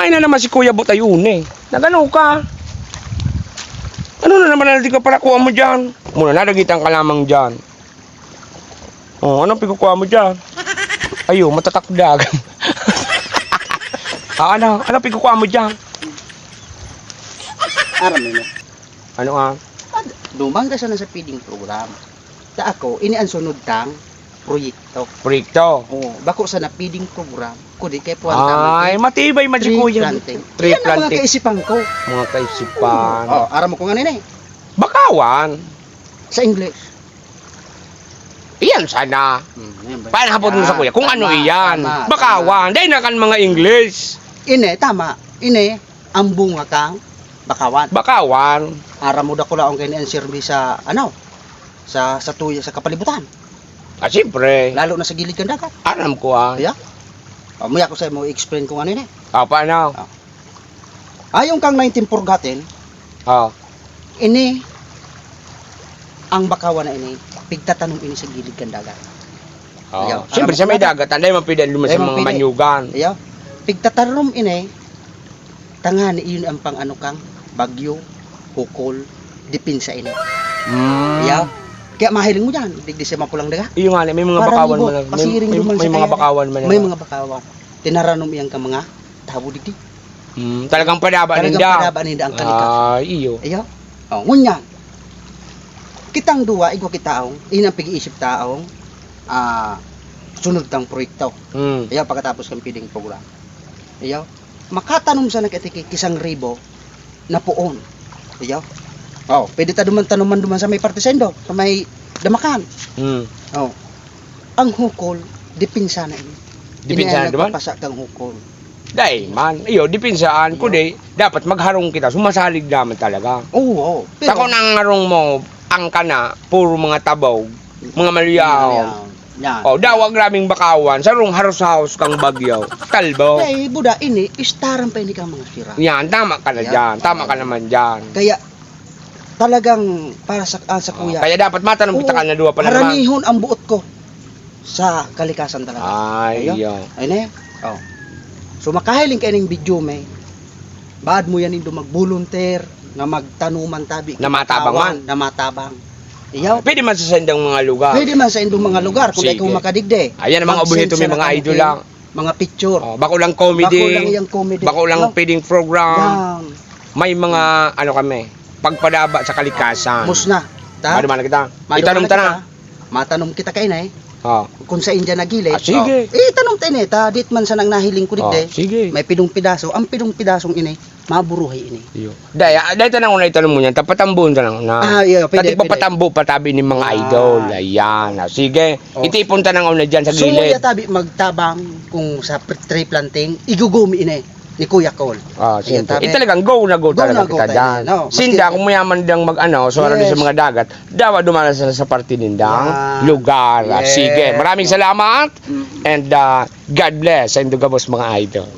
Kumain na naman si Kuya Butayun eh. Nagano ka? Ano na naman natin ka para kuha mo dyan? Muna nadagitan ka lamang dyan. Oh, anong pikukuha mo dyan? Ayo, matatakdag. ah, ano? Anong pikukuha mo dyan? Aram nila. Ano ah? Dumang ka sa feeding program. Ta ako, ini ang sunod tang proyekto. Proyekto. Oh, bako sa na feeding program, kundi kay puwan Ay, matibay man si tree Kuya. planting. Tree Yan ang mga planting. kaisipan ko. Mga kaisipan. Oh, aram mo kung ano eh. Bakawan. Sa English. Iyan sana. Hmm? Paano hapon mo sa kuya? Kung ano iyan. Bakawan. Dahil na kan mga English. Ine, tama. Ine, ang bunga kang bakawan. Bakawan. Aram mo da ko lang kay ni serbi sa ano? Sa sa tuya sa kapalibutan. Ah, siyempre. Lalo na sa gilid ng dagat. Alam ko ah. Yeah. Oh, maya ko sa mo explain kung ano ini. Ah, paano? Ayon kang 19 purgatin, Ah. ini ang bakawan na ini pigtatanong ini sa gilid ng dagat. Oh. Ayaw. Siyempre sa may dagat, anday mapidan lumas sa Ay, mga mapili. manyugan. Ayaw. Pigtatanom ini tangani iyon ang pang ano kang bagyo, hukol, dipinsa ini. Mm. Ayaw. Kaya mahiling mo diyan, digdi sa mapulang daga. Iyo nga, may mga Para bakawan libo, man. May, may, may mga bakawan man. May mga bakawan. Tinaranom iyang ka mga tabo digdi. Mm, talagang padaba Talagang ninda. padaba ninda ang kalikas. Ah, iyo. Ayaw. Oh, ngunyan. Kitang duwa, igwa kitaong, inang pag-iisip taong, ah, sunod tang proyekto. Mm. Ayaw, pagkatapos kang feeding program. Ayaw. Makatanong sa nakitiki kisang ribo na puon. Ayaw. Oh, pwede ta duman tanuman duman sa may partisendo, sa may damakan. Mm. Oh. Ang hukol, dipinsa na ini. Dipinsa na duman? Nagpapasa kang hukol. Dahil man, iyo, dipinsaan ko di, dapat magharong kita, sumasalig naman talaga. Oo, oo. Tako nang harong mo, ang kana, puro mga tabaw, mga maliyaw. Yan. Oh, dawa graming bakawan, sarong haros-haros kang bagyaw. Talbo. Kaya, Buda, ini, istaran pa ini kang mga sira. Yan, tama ka na Yan. dyan. Tama ka naman dyan. Kaya talagang para sa ah, sa Oh, kuya. kaya dapat matanong kita ka na duwa pa naman. Haranihon ang buot ko sa kalikasan talaga. Ay, Ayo. iyo. Ay na. Oh. So makahiling kayo ng video may baad mo yan indo mag-volunteer na magtanuman tabi Na matabang man. na matabang. Iyaw. Pwede man sa sendang mga lugar. Pwede man sa indong mga lugar kung Ah. Sige. ikaw makadigde. Ayan ang mga Mag-send obuhito, may sa mga nakabukid, idol lang. Mga picture. Oh, bako lang comedy. Bako lang iyang comedy. Bako lang Yo. feeding program. Yan. May mga, ano kami, pagpadaba sa kalikasan. Musna. Ta? Ano man kita? Itanong ta na. Matanong kita kay na eh. Oh. Kung sa India nagilid. Ah, sige. Oh. Eh, tanong tayo eh. Ta, dit man sa nang nahiling ko oh. Sige. May pidong pidaso. Ang pidong pidasong ini, maburuhay ini. Iyo. Dahil, ah, dahil tanong na itanong mo yan, tapatambon ta lang na. Ah, yeah, pwede, Pati papatambo patabi ni mga Ah. idol. Ayan. Ah, sige. Oh. Itipon ta na dyan sa So, gilid. ya tabi magtabang kung sa tree planting, igugumi ini ni Kuya Cole. Ah, siyempre. Eh, talagang go na go, Go talaga na go kita tayo, dyan. no? Sinda, kung mayaman dang mag ano, so Yes. sa mga dagat, dawa dumala sila sa parte nindang Yan. lugar. Ah, Yes. Sige, maraming salamat Mm. and uh, God bless and dugabos mga idol.